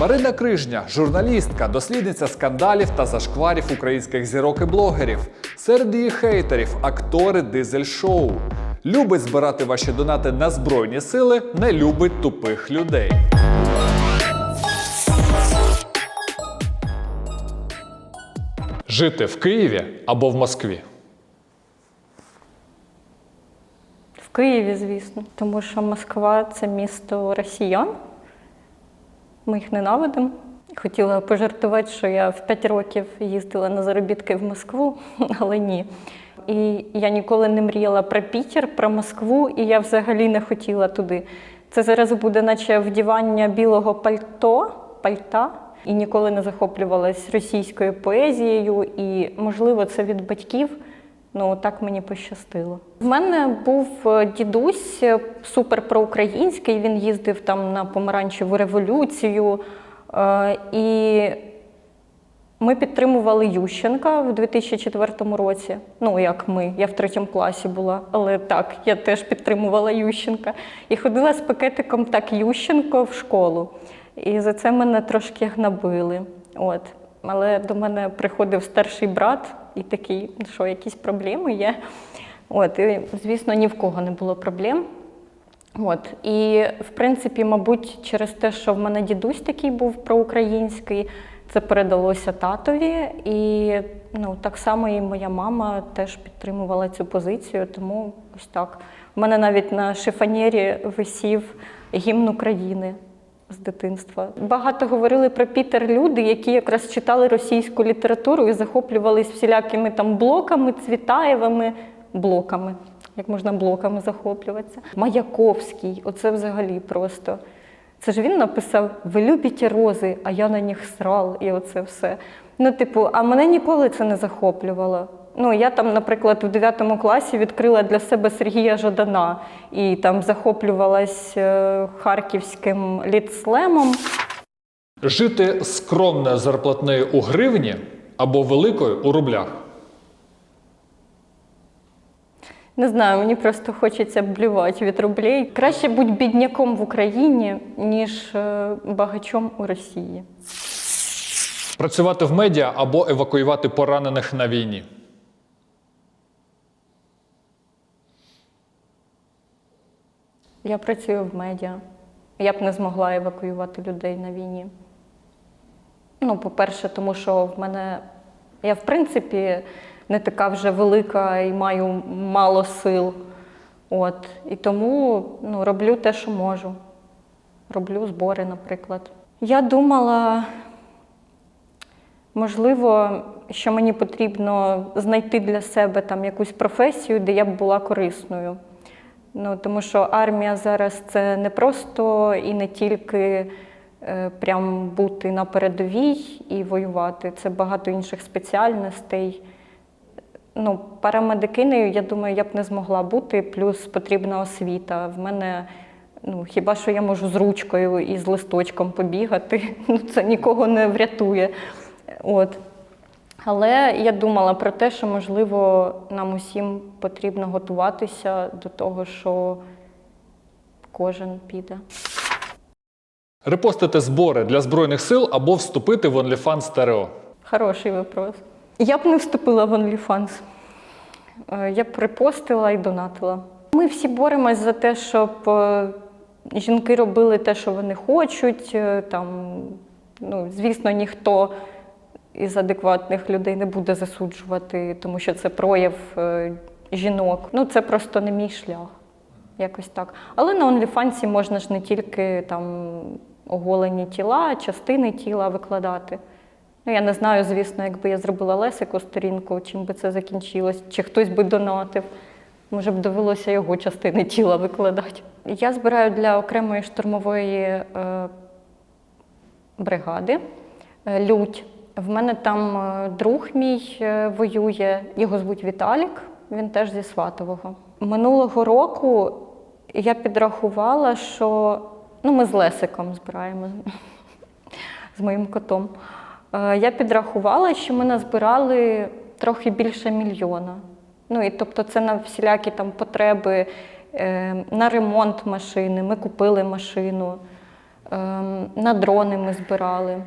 Марина Крижня, журналістка, дослідниця скандалів та зашкварів українських зірок і блогерів. Серед її хейтерів актори дизель-шоу. Любить збирати ваші донати на збройні сили, не любить тупих людей. Жити в Києві або в Москві. В Києві, звісно, тому що Москва це місто росіян. Ми їх ненавидимо. Хотіла пожартувати, що я в 5 років їздила на заробітки в Москву, але ні. І я ніколи не мріяла про Пітер, про Москву, і я взагалі не хотіла туди. Це зараз буде, наче вдівання білого пальто, пальта, і ніколи не захоплювалась російською поезією. І, можливо, це від батьків. Ну, так мені пощастило. В мене був е, дідусь е, супер проукраїнський. Він їздив там на помаранчеву революцію. Е, І ми підтримували Ющенка в 2004 році. Ну, як ми, я в третьому класі була, але так, я теж підтримувала Ющенка. І ходила з пакетиком так Ющенко в школу. І за це мене трошки гнобили. От. Але до мене приходив старший брат і такий, що якісь проблеми є. От, і, звісно, ні в кого не було проблем. От. І, в принципі, мабуть, через те, що в мене дідусь такий був проукраїнський, це передалося татові. І ну, так само і моя мама теж підтримувала цю позицію, тому ось так. У мене навіть на шифонєрі висів гімн України з дитинства. Багато говорили про Пітер люди, які якраз читали російську літературу і захоплювались всілякими там блоками, цвітаєвими блоками. Як можна блоками захоплюватися? Маяковський, оце взагалі просто. Це ж він написав Ви любите рози, а я на них срал, і оце все. Ну, типу, а мене ніколи це не захоплювало. Ну, я там, наприклад, в 9 класі відкрила для себе Сергія Жадана і там захоплювалась е, харківським літслемом. Жити скромною зарплатнею у гривні або великою у рублях. Не знаю, мені просто хочеться блювати від рублей. Краще бути бідняком в Україні, ніж е, багачом у Росії. Працювати в медіа або евакуювати поранених на війні. Я працюю в медіа. Я б не змогла евакуювати людей на війні. Ну, по-перше, тому що в мене я, в принципі, не така вже велика і маю мало сил. От. І тому ну, роблю те, що можу. Роблю збори, наприклад. Я думала, можливо, що мені потрібно знайти для себе там якусь професію, де я б була корисною. Ну, тому що армія зараз це не просто і не тільки е, прям бути на передовій і воювати, це багато інших спеціальностей. Ну, парамедикинею, я думаю, я б не змогла бути, плюс потрібна освіта. В мене ну, хіба що я можу з ручкою і з листочком побігати, ну, це нікого не врятує. От. Але я думала про те, що можливо нам усім потрібно готуватися до того, що кожен піде. Репостити збори для Збройних сил або вступити в OnlyFans ТРО. Хороший вопрос. Я б не вступила в OnlyFans. Е, Я б репостила і донатила. Ми всі боремось за те, щоб е, жінки робили те, що вони хочуть. Е, Там, ну, звісно, ніхто із адекватних людей не буде засуджувати, тому що це прояв е, жінок. Ну, це просто не мій шлях. Якось так. Але на OnlyFans можна ж не тільки там оголені тіла, частини тіла викладати. Ну, я не знаю, звісно, якби я зробила Лесику сторінку, чим би це закінчилось, чи хтось би донатив. Може б довелося його частини тіла викладати. Я збираю для окремої штурмової е, бригади е, лють. В мене там е, друг мій е, воює, його звуть Віталік, він теж зі Сватового. Минулого року я підрахувала, що ну, ми з Лесиком збираємо з моїм котом. Е, Я підрахувала, що ми назбирали трохи більше мільйона. Ну і тобто це на всілякі там потреби, на ремонт машини. Ми купили машину. ем, на дрони ми збирали.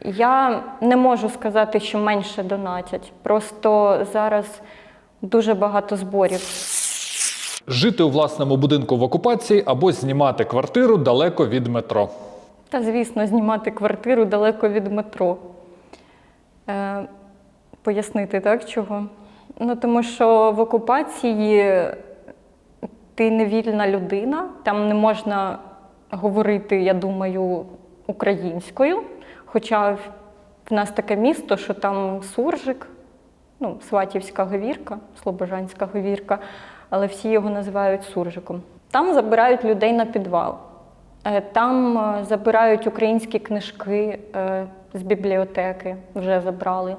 Я не можу сказати, що менше донатять. Просто зараз дуже багато зборів. Жити у власному будинку в окупації або знімати квартиру далеко від метро. Та, звісно, знімати квартиру далеко від метро. Е, пояснити, так, чого? Ну, тому що в окупації ти не вільна людина, там не можна говорити, я думаю, українською. Хоча в нас таке місто, що там суржик, ну, Сватівська говірка, Слобожанська говірка, але всі його називають суржиком. Там забирають людей на підвал. Е, Там е, забирають українські книжки е, з бібліотеки, вже забрали.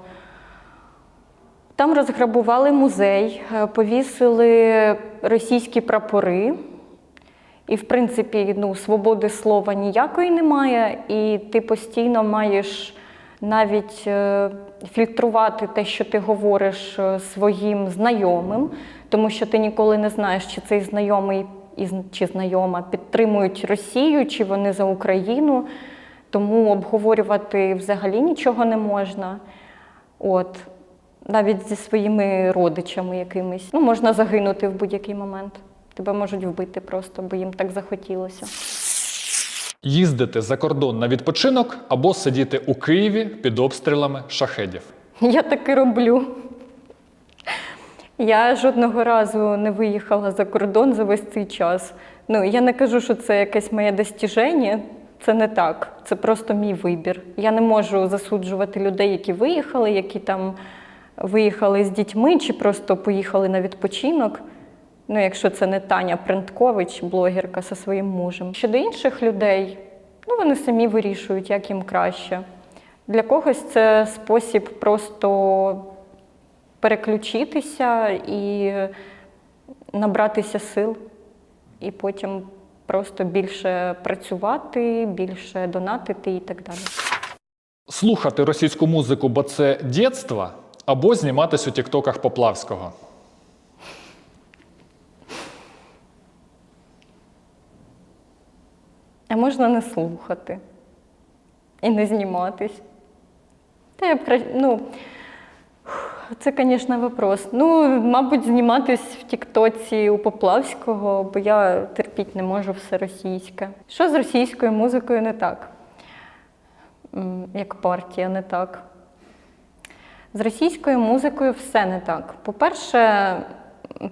Там розграбували музей, повісили російські прапори. І, в принципі, ну, свободи слова ніякої немає, і ти постійно маєш навіть е, фільтрувати те, що ти говориш е, своїм знайомим, тому що ти ніколи не знаєш, чи цей знайомий чи знайома підтримують Росію, чи вони за Україну. Тому обговорювати взагалі нічого не можна. От. Навіть зі своїми родичами якимись. Ну, можна загинути в будь-який момент. Тебе можуть вбити просто, бо їм так захотілося. Їздити за кордон на відпочинок або сидіти у Києві під обстрілами шахедів. Я так і роблю. Я жодного разу не виїхала за кордон за весь цей час. Ну, я не кажу, що це якесь моє достіження. Це не так. Це просто мій вибір. Я не можу засуджувати людей, які виїхали, які там виїхали з дітьми чи просто поїхали на відпочинок. Ну, якщо це не Таня Принткович, блогерка зі своїм мужем. Щодо інших людей, ну вони самі вирішують, як їм краще. Для когось це спосіб просто переключитися і набратися сил, і потім просто більше працювати, більше донатити і так далі. Слухати російську музику, бо це дєтство, або зніматись у тіктоках Поплавського. А можна не слухати і не зніматись. Та я б краще, ну, це, звісно, вопрос. Ну, мабуть, зніматись в Тіктоці у Поплавського, бо я терпіти не можу все російське. Що з російською музикою не так? Як партія не так. З російською музикою все не так. По-перше,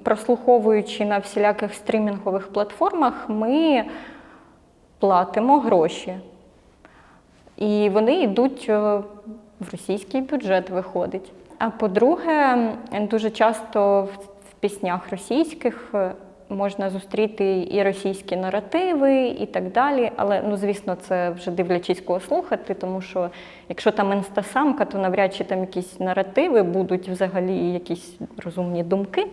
прослуховуючи на всіляких стрімінгових платформах, ми платимо гроші. І вони йдуть е, в російський бюджет, виходить. А по-друге, дуже часто в- піснях російських е, можна зустріти і російські наративи, і так далі. Але ну, звісно, це вже дивлячись кого слухати, тому що якщо там інстасамка, то навряд чи там якісь наративи будуть взагалі якісь розумні думки.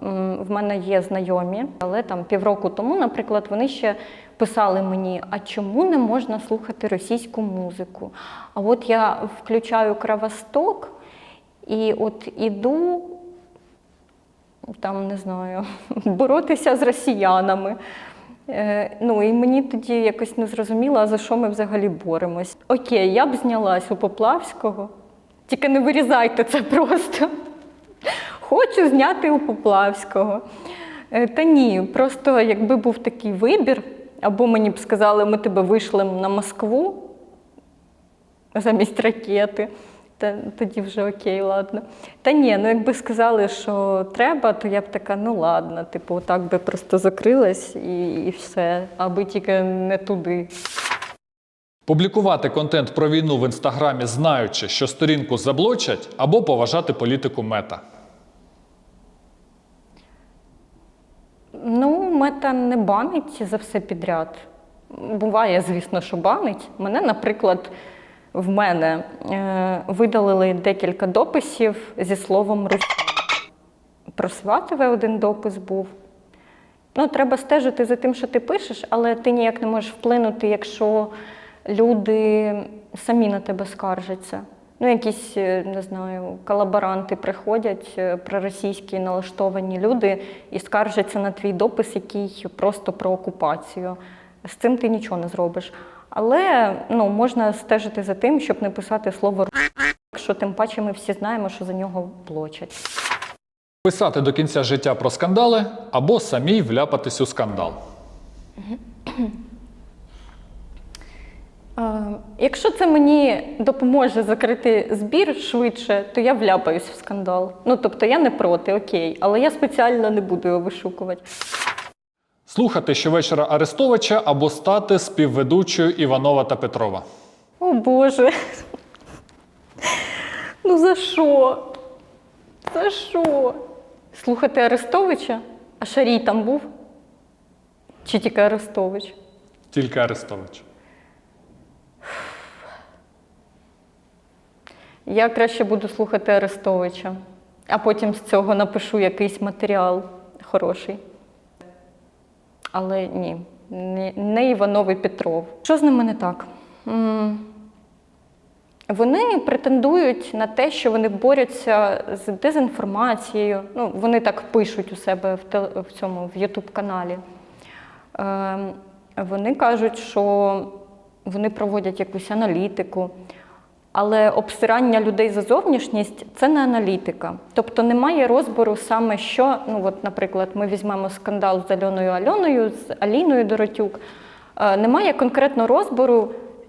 В мене є знайомі, але там півроку тому, наприклад, вони ще писали мені: а чому не можна слухати російську музику? А от я включаю Кравосток і от іду там не знаю, боротися з росіянами. Е, ну і мені тоді якось не зрозуміло, за що ми взагалі боремось. Окей, я б знялась у Поплавського, тільки не вирізайте це просто. Хочу зняти у Поплавського. Е, Та ні, просто якби був такий вибір, або мені б сказали, ми тебе вийшлемо на Москву замість ракети. Та тоді вже окей, ладно. Та ні, ну якби сказали, що треба, то я б така, ну ладно, типу, так би просто закрилась і, і все, аби тільки не туди. Публікувати контент про війну в інстаграмі, знаючи, що сторінку заблочать, або поважати політику мета. Ну, мета не банить за все підряд. Буває, звісно, що банить. Мене, наприклад, в мене е, видалили декілька дописів зі словом Росія. Про Сватове один допис був. Ну, треба стежити за тим, що ти пишеш, але ти ніяк не можеш вплинути, якщо люди самі на тебе скаржаться. Ну, якісь, е, не знаю, колаборанти приходять, е, проросійські налаштовані люди і скаржаться на твій допис, який просто про окупацію. З цим ти нічого не зробиш. Але ну, можна стежити за тим, щоб не писати слово що тим паче ми всі знаємо, що за нього плачуть. Писати до кінця життя про скандали або самій вляпатись у скандал. Якщо це мені допоможе закрити збір швидше, то я вляпаюсь в скандал. Ну тобто я не проти, окей, але я спеціально не буду його вишукувати. Слухати щовечора Арестовича або стати співведучою Іванова та Петрова. О Боже. Ну за що? За що? Слухати Арестовича? А Шарій там був? Чи тільки Арестович? Тільки Арестович. Я краще буду слухати Арестовича, а потім з цього напишу якийсь матеріал хороший. Але ні, не, Іванов і Петров. Що з ними не так? Вони претендують на те, що вони борються з дезінформацією. Ну, вони так пишуть у себе в, теле- в цьому в Ютуб-каналі. Ем, Вони кажуть, що вони проводять якусь аналітику. Але обсирання людей за зовнішність це не аналітика. Тобто немає розбору саме що, ну от, наприклад, ми візьмемо скандал з Альоною Альоною, з Аліною Доротюк. Е, Немає конкретно розбору,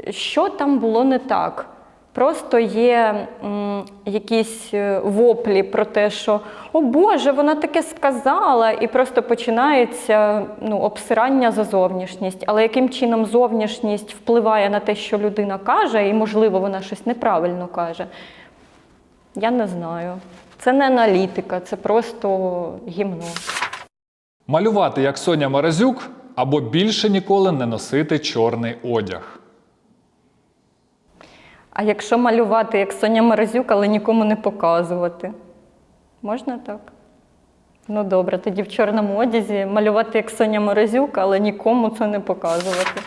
що там було не так. Просто є м, якісь е, воплі про те, що о Боже, вона таке сказала, і просто починається ну, обсирання за зовнішність. Але яким чином зовнішність впливає на те, що людина каже, і, можливо, вона щось неправильно каже, я не знаю. Це не аналітика, це просто гімно. Малювати як Соня Маразюк або більше ніколи не носити чорний одяг. А якщо малювати як Соня Морозюк, але нікому не показувати, можна так? Ну добре, тоді в чорному одязі малювати як Соня Морозюк, але нікому це не показувати.